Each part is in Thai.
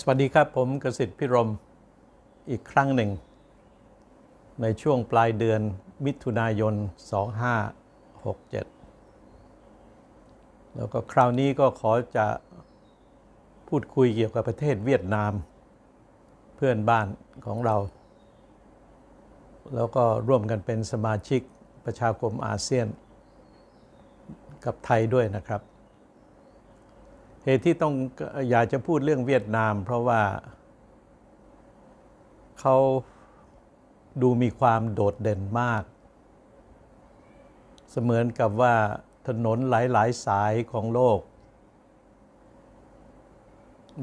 สวัสดีครับ ผมกสิทธิ์พิรมอีกครั้งหนึ่ง ในช่วงปลายเดือนมิถุนายน 2567 แล้วก็คราวนี้ก็ขอจะพูดคุยเกี่ยวกับประเทศเวียดนาม เพื่อนบ้านของเรา แล้วก็ร่วมกันเป็นสมาชิกประชาคมอาเซียน กับไทยด้วยนะครับ เหตุที่ต้องอยากจะพูดเรื่องเวียดนาม เพราะว่าเขาดูมีความโดดเด่นมาก เสมือนกับว่าถนนหลาย ๆ สายของโลก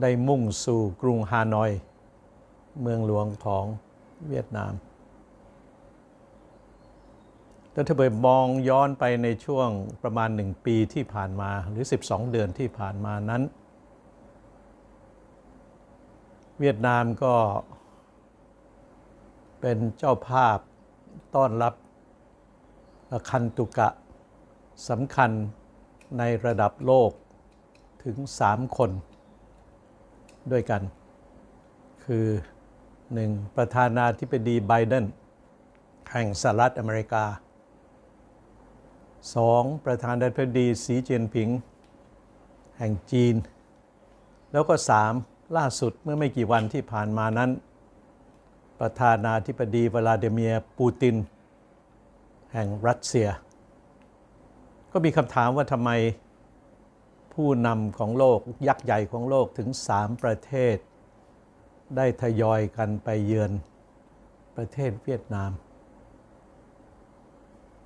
ได้มุ่งสู่กรุงฮานอย เมืองหลวงของเวียดนาม แล้วถ้าไปมองย้อนไปในช่วงประมาณหนึ่งปีที่ผ่านมาหรือ 12 เดือนที่ผ่านมานั้น เวียดนามก็เป็นเจ้าภาพต้อนรับคันตุกะสำคัญในระดับโลกถึง 3 คนด้วยกัน คือ 1. ประธานาธิบดีไบเดนแห่งสหรัฐอเมริกา 2. ประธานาธิบดีสีเจียนผิง แห่งจีน แล้วก็ 3. ล่าสุดเมื่อไม่กี่วันที่ผ่านมานั้น ประธานาธิบดีวลาดิเมียร์ปูติน แห่งรัสเซีย ก็มีคำถามว่าทำไมผู้นำของโลกยักษ์ใหญ่ของโลกถึง 3 ประเทศ ได้ทยอยกันไปเยือนประเทศเวียดนาม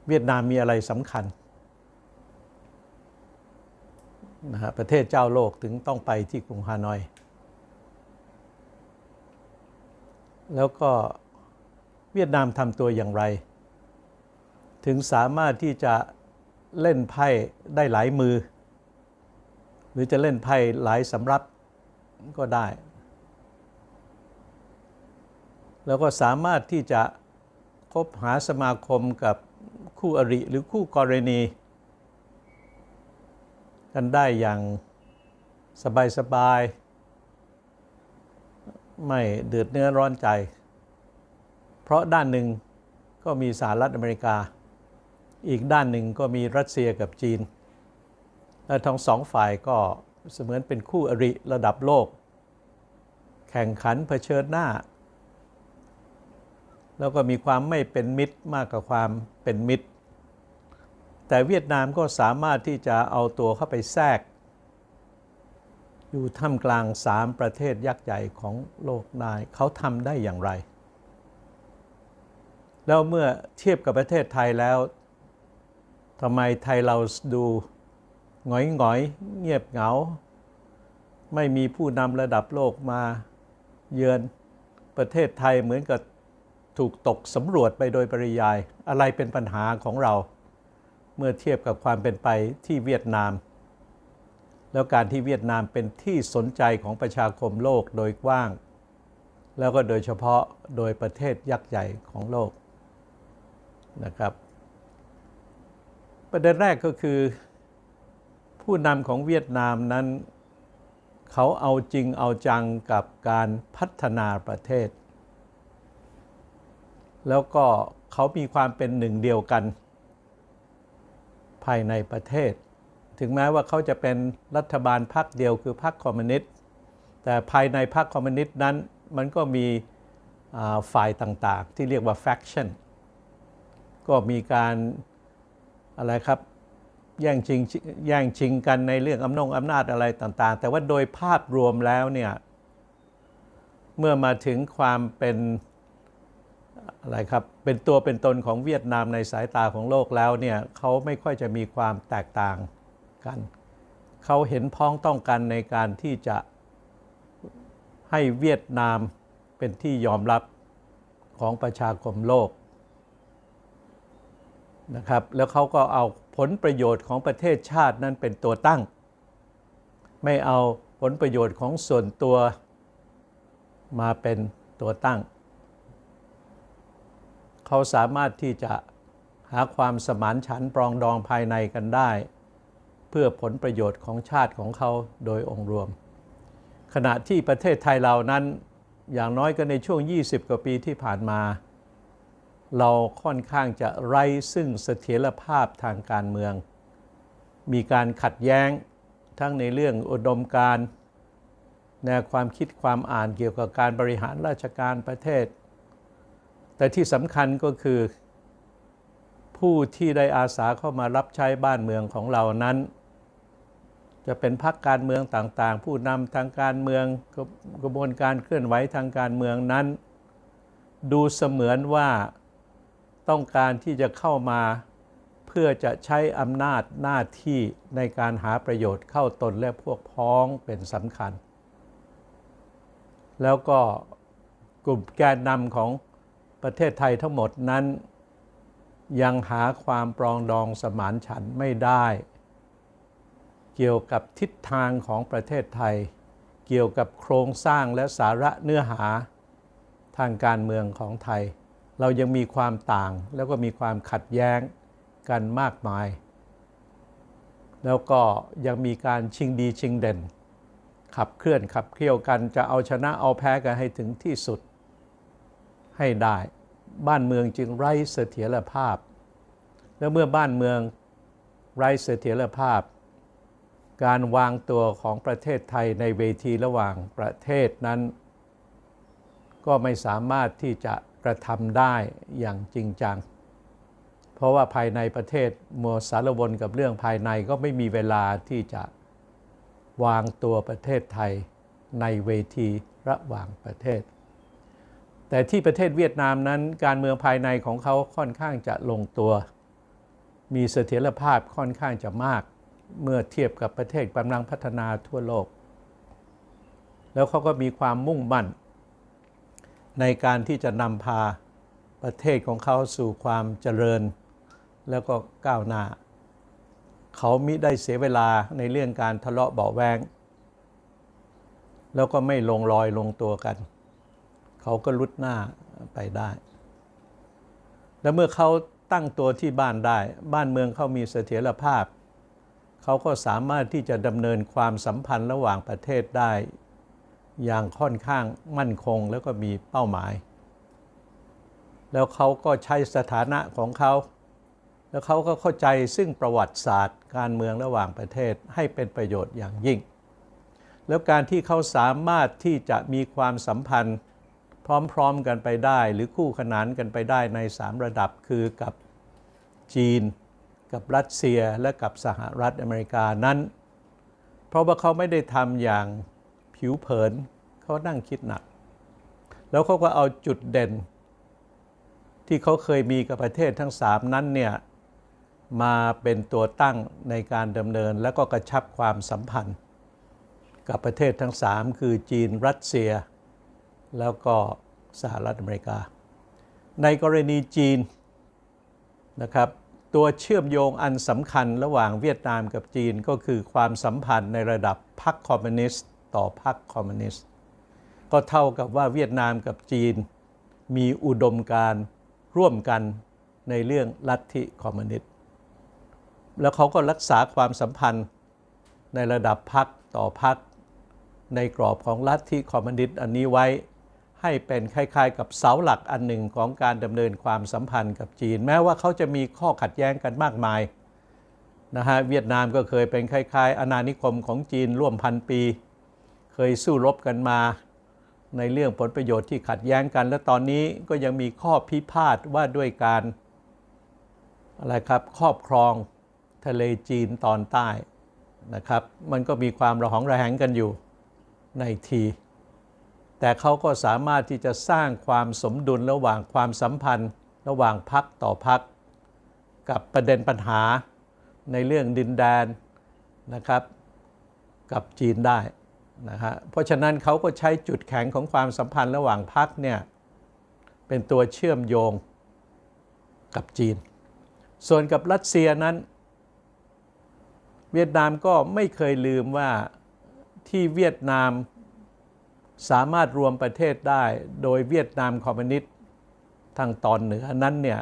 เวียดนามมีอะไรสำคัญนะฮะประเทศเจ้าโลกถึงต้องไปที่กรุงฮานอย แล้วก็เวียดนามทำตัวอย่างไร ถึงสามารถที่จะเล่นไพ่ได้หลายมือ หรือจะเล่นไพ่หลายสำรับก็ได้ แล้วก็สามารถที่จะคบหาสมาคมกับ คู่อริหรือคู่กรณี กันได้อย่างสบายๆไม่เดือดเนื้อร้อนใจ เพราะด้านหนึ่งก็มีสหรัฐอเมริกา อีกด้านหนึ่งก็มีรัสเซียกับจีน และทั้งสองฝ่ายก็เสมือนเป็นคู่อริระดับโลก แข่งขันเผชิญหน้า แล้วก็มีความไม่เป็นมิตรมากกว่าความเป็นมิตร แต่เวียดนามก็สามารถที่จะเอาตัวเข้าไปแทรก อยู่ท่ามกลางสามประเทศยักษ์ใหญ่ของโลกได้เขาทำได้อย่างไร แล้วเมื่อเทียบกับประเทศไทยแล้วทำไมไทยเราดูหงอยหงอยเงียบเหงา ไม่มีผู้นำระดับโลกมาเยือนประเทศไทยเหมือนกับ ถูกตกสำรวจไปโดยปริยาย อะไรเป็นปัญหาของเรา เมื่อเทียบกับความเป็นไปที่เวียดนาม แล้วการที่เวียดนามเป็นที่สนใจของประชาคมโลกโดยกว้าง แล้วก็โดยเฉพาะโดยประเทศยักษ์ใหญ่ของโลกนะครับประเด็นแรกก็คือ ผู้นำของเวียดนามนั้น เขาเอาจริงเอาจังกับการพัฒนาประเทศ แล้วก็เขามีความเป็นหนึ่งเดียวกัน ภายในประเทศ ถึงแม้ว่าเขาจะเป็นรัฐบาลพรรคเดียวคือพรรคคอมมิวนิสต์แต่ภายในพรรคคอมมิวนิสต์นั้น มันก็มีฝ่ายต่างๆ ที่เรียกว่าแฟคชั่นก็มีการอะไรครับแย่งชิงแย่งชิงกันในเรื่องอำนงอำนาจอะไรต่างๆ แต่ว่าโดยภาพรวมแล้วเนี่ย เมื่อมาถึงความเป็น อะไรครับเป็นตัวเป็นตนของเวียดนามในสายตาของโลกแล้วเนี่ยเขาไม่ค่อยจะมีความแตกต่างกัน เขาเห็นพ้องต้องกันในการที่จะให้เวียดนามเป็นที่ยอมรับของประชาคมโลกนะครับแล้วเขาก็เอาผลประโยชน์ของประเทศชาตินั้นเป็นตัวตั้ง ไม่เอาผลประโยชน์ของส่วนตัวมาเป็นตัวตั้ง เขาสามารถที่จะหาความสมานฉันท์ปรองดองภายในกันได้ เพื่อผลประโยชน์ของชาติของเขาโดยองค์รวม ขณะที่ประเทศไทยเรานั้นอย่างน้อยก็ในช่วง 20 กว่าปีที่ผ่านมา เราค่อนข้างจะไร้ซึ่งเสถียรภาพทางการเมือง มีการขัดแย้งทั้งในเรื่องอุดมการณ์แนวความคิดความอ่านเกี่ยวกับการบริหารราชการประเทศ แต่ที่สำคัญก็คือ ผู้ที่ได้อาสาเข้ามารับใช้บ้านเมืองของเรานั้น จะเป็นพรรคการเมืองต่างๆ ผู้นำทางการเมืองกระกระบวนการเคลื่อนไหวทางการเมืองนั้น ดูเสมือนว่าต้องการที่จะเข้ามาเพื่อจะใช้อำนาจหน้าที่ในการหาประโยชน์เข้าตนและพวกพ้องเป็นสำคัญ แล้วก็กลุ่มแกนนำของ ประเทศไทยทั้งหมดนั้น ยังหาความปรองดองสมานฉันท์ไม่ได้ เกี่ยวกับทิศทางของประเทศไทย เกี่ยวกับโครงสร้างและสาระเนื้อหาทางการเมืองของไทย เรายังมีความต่างแล้วก็มีความขัดแย้งกันมากมาย แล้วก็ยังมีการชิงดีชิงเด่น ขับเคลื่อนขับเคี่ยวกันจะเอาชนะเอาแพ้กันให้ถึงที่สุด ให้ได้ บ้านเมืองจึงไร้เสถียรภาพ แล้วเมื่อบ้านเมืองไร้เสถียรภาพ การวางตัวของประเทศไทยในเวทีระหว่างประเทศนั้น ก็ไม่สามารถที่จะกระทำได้อย่างจริงจัง เพราะว่าภายในประเทศมัวสารวนกับเรื่องภายในก็ไม่มีเวลาที่จะวางตัวประเทศไทยในเวทีระหว่างประเทศ แต่ที่ประเทศเวียดนามนั้นการเมืองภายในของเขาค่อนข้างจะลงตัว มีเสถียรภาพค่อนข้างจะมาก เมื่อเทียบกับประเทศกำลังพัฒนาทั่วโลก แล้วเขาก็มีความมุ่งมั่น ในการที่จะนำพาประเทศของเขาสู่ความเจริญ แล้วก็ก้าวหน้า เขามิได้เสียเวลาในเรื่องการทะเลาะเบาแวงแล้วก็ไม่ลงรอยลงตัวกัน เขาก็ลุดหน้าไปได้ แล้วเมื่อเขาตั้งตัวที่บ้านได้ บ้านเมืองเขามีเสถียรภาพ เขาก็สามารถที่จะดำเนินความสัมพันธ์ระหว่างประเทศได้ อย่างค่อนข้างมั่นคงแล้วก็มีเป้าหมาย แล้วเขาก็ใช้สถานะของเขาแล้วเขาก็เข้าใจซึ่งประวัติศาสตร์ การเมืองระหว่างประเทศให้เป็นประโยชน์อย่างยิ่ง แล้วการที่เขาสามารถที่จะมีความสัมพันธ์ พร้อมๆกันไปได้ หรือคู่ขนานกันไปได้ใน 3 ระดับคือกับจีน กับรัสเซียและกับสหรัฐอเมริกานั้น เพราะว่าเขาไม่ได้ทำอย่างผิวเผินเขานั่งคิดหนัก แล้วเขาก็เอาจุดเด่น ที่เขาเคยมีกับประเทศทั้งสามนั้นเนี่ยมาเป็นตัวตั้งในการดำเนินและก็กระชับความสัมพันธ์ กับประเทศทั้งสามคือจีนรัสเซีย แล้วก็สหรัฐอเมริกา ในกรณีจีนนะครับตัวเชื่อมโยงอันสำคัญระหว่างเวียดนามกับจีนก็คือความสัมพันธ์ในระดับพรรคคอมมิวนิสต์ต่อพรรคคอมมิวนิสต์ก็เท่ากับว่าเวียดนามกับจีน มีอุดมการร่วมกันในเรื่องลัทธิคอมมิวนิสต์แล้วเขาก็รักษาความสัมพันธ์ในระดับพรรคต่อพรรคในกรอบของลัทธิคอมมิวนิสต์อันนี้ไว้ ให้เป็นคล้ายๆ กับเสาหลักอันหนึ่งของการดำเนินความสัมพันธ์กับจีน แม้ว่าเขาจะมีข้อขัดแย้งกันมากมายนะฮะเวียดนามก็เคยเป็นคล้าย ๆ อาณานิคมของจีนร่วมพันปี เคยสู้รบกันมา ในเรื่องผลประโยชน์ที่ขัดแย้งกัน และตอนนี้ก็ยังมีข้อพิพาทว่าด้วยการอะไรครับครอบครองทะเลจีนตอนใต้นะครับ มันก็มีความระหองระแหงกันอยู่ในที แต่เขาก็สามารถที่จะสร้างความสมดุลระหว่างความสัมพันธ์ ระหว่างพักต่อพัก กับประเด็นปัญหาในเรื่องดินแดนนะครับ กับจีนได้นะฮะเพราะฉะนั้นเขาก็ใช้จุดแข็งของความสัมพันธ์ระหว่างพักเนี่ยเป็นตัวเชื่อมโยงกับจีน ส่วนกับรัสเซียนั้น เวียดนามก็ไม่เคยลืมว่าที่เวียดนาม สามารถรวมประเทศได้โดยเวียดนามคอมมิวนิสต์ทางตอนเหนือนั้นเนี่ย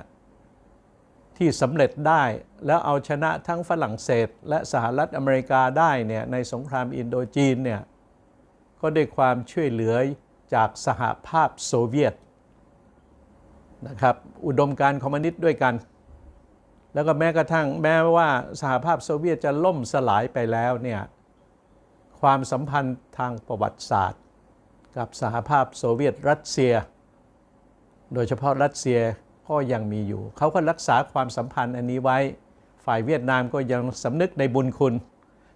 ที่สำเร็จได้แล้วเอาชนะทั้งฝรั่งเศส และสหรัฐอเมริกาได้เนี่ยในสงครามอินโดจีนเนี่ยก็ได้ความช่วยเหลือจากสหภาพโซเวียตนะครับอุดมการคอมมิวนิสต์ด้วยกัน แล้วก็แม้กระทั่งแม้ว่าสหภาพโซเวียตจะล่มสลายไปแล้วเนี่ยความสัมพันธ์ทางประวัติศาสตร์ กับสหภาพโซเวียตรัสเซีย โดยเฉพาะรัสเซียก็ยังมีอยู่ เขาก็รักษาความสัมพันธ์อันนี้ไว้ ฝ่ายเวียดนามก็ยังสำนึกในบุญคุณ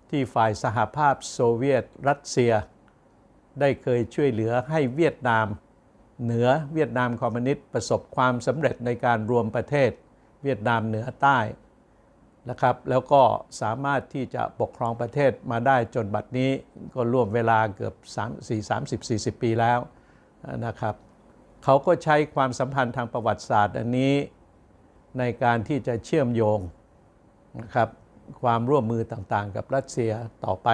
ที่ฝ่ายสหภาพโซเวียตรัสเซีย ได้เคยช่วยเหลือให้เวียดนาม เหนือเวียดนามคอมมิวนิสต์ประสบความสำเร็จในการรวมประเทศ เวียดนามเหนือใต้ นะครับ แล้วก็สามารถที่จะปกครองประเทศมาได้จนบัดนี้ก็ร่วมเวลาเกือบ3 4 30 40 ปีแล้วนะครับเขาก็ใช้ความสัมพันธ์ทางประวัติศาสตร์อันนี้ในการที่จะเชื่อมโยงนะครับความร่วมมือต่างๆ กับรัสเซียต่อไป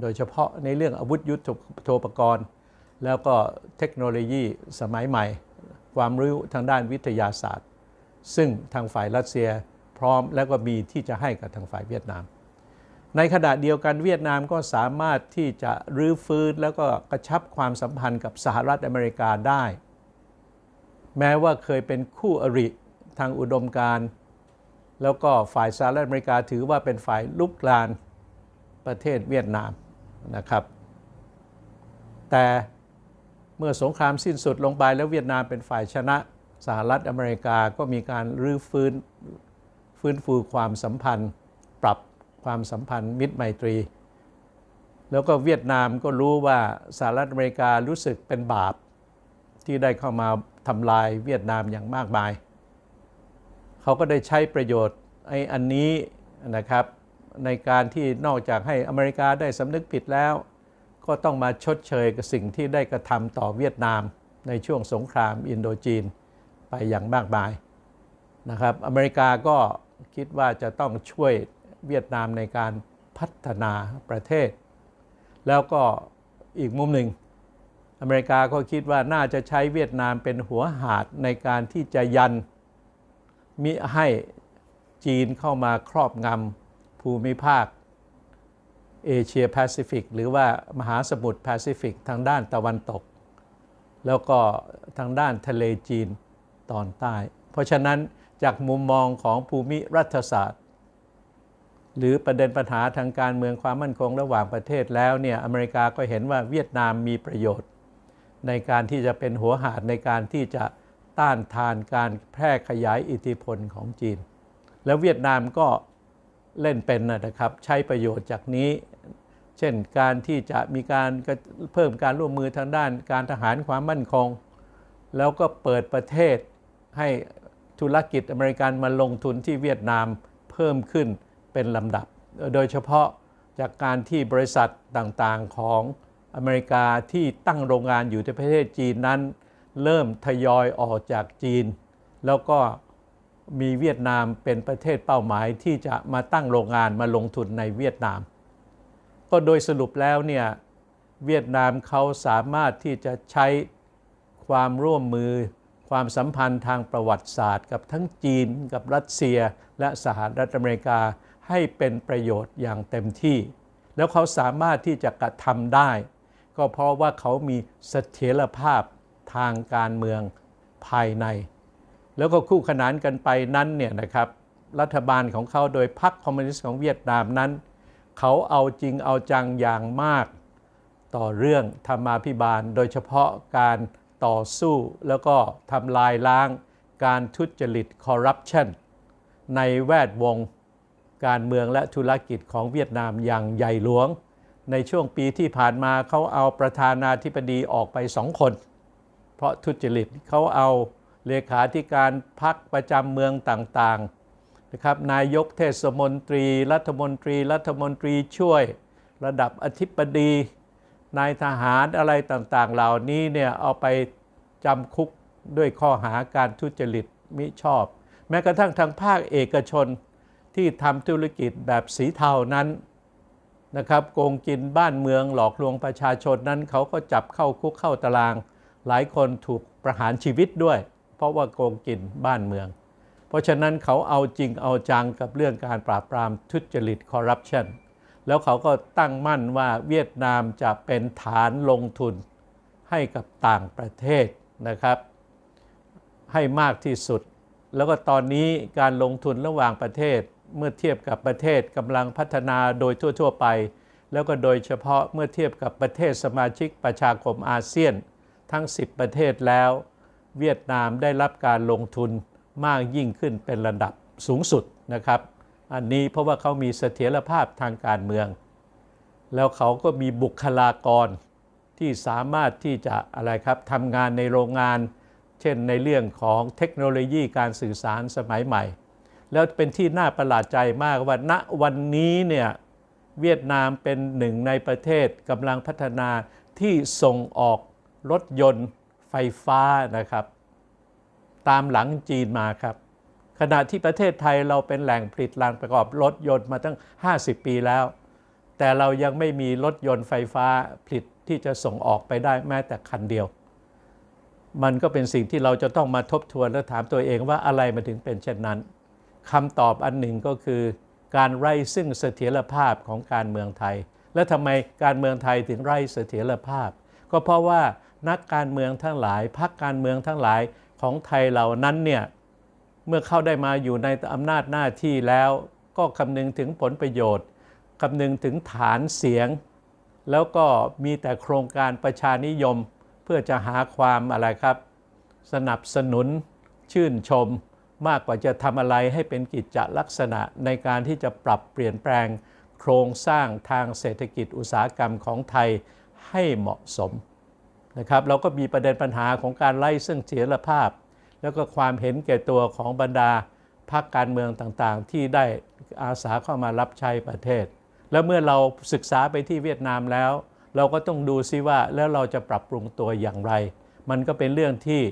โดยเฉพาะในเรื่องอาวุธยุทโธปกรณ์ แล้วก็เทคโนโลยีสมัยใหม่ ความรู้ทางด้านวิทยาศาสตร์ ซึ่งทางฝ่ายรัสเซีย ร้อม แล้วก็มีที่จะให้กับทางฝ่ายเวียดนาม ในขณะเดียวกันเวียดนามก็สามารถที่จะรื้อฟื้นแล้วก็กระชับความสัมพันธ์กับสหรัฐอเมริกาได้ แม้ว่าเคยเป็นคู่อริทางอุดมการณ์แล้วก็ฝ่ายสหรัฐอเมริกาถือว่าเป็นฝ่ายลุกลานประเทศเวียดนามนะครับ แต่เมื่อสงครามสิ้นสุดลงไปแล้วเวียดนามเป็นฝ่ายชนะสหรัฐอเมริกาก็มีการรื้อฟื้น ฟื้นฟูความสัมพันธ์ ปรับความสัมพันธ์มิตรไมตรี แล้วก็เวียดนามก็รู้ว่าสหรัฐอเมริการู้สึกเป็นบาปที่ได้เข้ามาทำลายเวียดนามอย่างมากมาย เขาก็ได้ใช้ประโยชน์ไอ้อันนี้นะครับในการที่นอกจากให้อเมริกาได้สำนึกผิดแล้ว ก็ต้องมาชดเชยกับสิ่งที่ได้กระทำต่อเวียดนามในช่วงสงครามอินโดจีนไปอย่างมากมายนะครับ อเมริกาก็ คิดว่าจะต้องช่วยเวียดนามในการพัฒนาประเทศ แล้วก็อีกมุมหนึ่ง อเมริกาก็คิดว่าน่าจะใช้เวียดนามเป็นหัวหาดในการที่จะยันมิให้จีนเข้ามาครอบงำภูมิภาคเอเชียแปซิฟิกหรือว่ามหาสมุทรแปซิฟิกทางด้านตะวันตก แล้วก็ทางด้านทะเลจีนตอนใต้ เพราะฉะนั้น จากมุมมองของภูมิรัฐศาสตร์ หรือประเด็นปัญหาทางการเมืองความมั่นคงระหว่างประเทศแล้วเนี่ยอเมริกาก็เห็นว่าเวียดนามมีประโยชน์ ในการที่จะเป็นหัวหาดในการที่จะต้านทานการแพร่ขยายอิทธิพลของจีน แล้วเวียดนามก็เล่นเป็นนะครับ ใช้ประโยชน์จากนี้ เช่นการที่จะมีการเพิ่มการร่วมมือทางด้านการทหารความมั่นคง แล้วก็เปิดประเทศให้ ธุรกิจอเมริกันมาลงทุนที่เวียดนามเพิ่มขึ้นเป็นลำดับ โดยเฉพาะจากการที่บริษัทต่างๆของอเมริกาที่ตั้งโรงงานอยู่ในประเทศจีนนั้น เริ่มทยอยออกจากจีน แล้วก็มีเวียดนามเป็นประเทศเป้าหมายที่จะมาตั้งโรงงานมาลงทุนในเวียดนาม ก็โดยสรุปแล้วเนี่ยเวียดนามเขาสามารถที่จะใช้ความร่วมมือ ความสัมพันธ์ทางประวัติศาสตร์ กับทั้งจีน กับรัสเซีย และสหรัฐอเมริกาให้เป็นประโยชน์อย่างเต็มที่ แล้วเขาสามารถที่จะกระทำได้ ก็เพราะว่าเขามีเสถียรภาพทางการเมืองภายใน แล้วก็คู่ขนานกันไปนั้นเนี่ยนะครับรัฐบาลของเขาโดยพรรคคอมมิวนิสต์ของเวียดนามนั้น เขาเอาจริงเอาจังอย่างมาก ต่อเรื่องธรรมาภิบาล โดยเฉพาะการ ต่อสู้แล้วก็ทำลายล้างการทุจริตคอร์รัปชันในแวดวงการเมืองและธุรกิจของเวียดนามอย่างใหญ่หลวง ในช่วงปีที่ผ่านมาเขาเอาประธานาธิบดีออกไปสองคน เพราะทุจริตเขาเอาเลขาธิการพักประจำเมืองต่างๆนะครับนายกเทศมนตรี รัฐมนตรี รัฐมนตรีช่วย ระดับอธิบดี นายทหารอะไรต่างๆ เหล่านี้เนี่ยเอาไปจำคุกด้วยข้อหาการทุจริตมิชอบ แม้กระทั่งทางภาคเอกชนที่ทำธุรกิจแบบสีเทานั้นนะครับโกงกินบ้านเมืองหลอกลวงประชาชนนั้นเขาก็จับเข้าคุกเข้าตาราง หลายคนถูกประหารชีวิตด้วย เพราะว่าโกงกินบ้านเมือง เพราะฉะนั้นเขาเอาจริงเอาจังกับเรื่องการปราบปรามทุจริตคอร์รัปชัน แล้วเขาก็ตั้งมั่นว่าเวียดนามจะเป็นฐานลงทุนให้กับต่างประเทศนะครับ ให้มากที่สุด แล้วก็ตอนนี้การลงทุนระหว่างประเทศเมื่อเทียบกับประเทศกำลังพัฒนาโดยทั่ว ๆ ไป แล้วก็โดยเฉพาะเมื่อเทียบกับประเทศสมาชิกประชาคมอาเซียน ทั้ง 10 ประเทศแล้ว เวียดนามได้รับการลงทุนมากยิ่งขึ้นเป็นระดับสูงสุดนะครับ อันนี้เพราะว่าเขามีเสถียรภาพทางการเมือง แล้วเขาก็มีบุคลากรที่สามารถที่จะอะไรครับทำงานในโรงงาน เช่นในเรื่องของเทคโนโลยีการสื่อสารสมัยใหม่ แล้วเป็นที่น่าประหลาดใจมากว่าณวันนี้เนี่ยเวียดนามเป็นหนึ่งในประเทศกำลังพัฒนาที่ส่งออกรถยนต์ไฟฟ้านะครับ ตามหลังจีนมาครับ ขณะที่ประเทศไทยเราเป็นแหล่งผลิตแหล่งประกอบรถยนต์มาตั้ง 50 ปีแล้ว แต่เรายังไม่มีรถยนต์ไฟฟ้าผลิตที่จะส่งออกไปได้แม้แต่คันเดียว มันก็เป็นสิ่งที่เราจะต้องมาทบทวนและถามตัวเองว่าอะไรมาถึงเป็นเช่นนั้นคำตอบอันหนึ่งก็คือการไร้ซึ่งเสถียรภาพของการเมืองไทย และทำไมการเมืองไทยถึงไร้เสถียรภาพ ก็เพราะว่านักการเมืองทั้งหลายพรรคการเมืองทั้งหลายของไทยเหล่านั้นเนี่ย เมื่อเข้าได้มาอยู่ในอำนาจหน้าที่แล้ว ก็คำนึงถึงผลประโยชน์คำนึงถึงฐานเสียง แล้วก็มีแต่โครงการประชานิยม เพื่อจะหาความอะไรครับ สนับสนุน ชื่นชม มากกว่าจะทำอะไรให้เป็นกิจจลักษณะในการที่จะปรับเปลี่ยนแปลง โครงสร้างทางเศรษฐกิจอุตสาหกรรมของไทยให้เหมาะสมนะครับเราก็มีประเด็นปัญหาของการไล่ซึ่งเสถียรภาพ แล้วก็ความเห็นแก่ตัวของบรรดาพรรคการเมืองต่างๆ ที่ได้อาสาเข้ามารับใช้ประเทศ แล้วเมื่อเราศึกษาไปที่เวียดนามแล้ว เราก็ต้องดูซิว่าแล้วเราจะปรับปรุงตัวอย่างไร มันก็เป็นเรื่องที่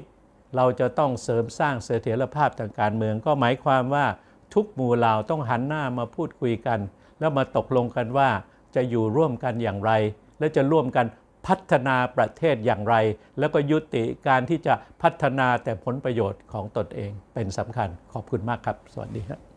เราจะต้องเสริมสร้างเสถียรภาพทางการเมือง ก็หมายความว่าทุกหมู่เหล่าต้องหันหน้ามาพูดคุยกัน แล้วมาตกลงกันว่าจะอยู่ร่วมกันอย่างไร และจะร่วมกัน พัฒนาประเทศอย่างไร แล้วก็ยุติการที่จะพัฒนาแต่ผลประโยชน์ของตนเองเป็นสำคัญขอบคุณมากครับ สวัสดีครับ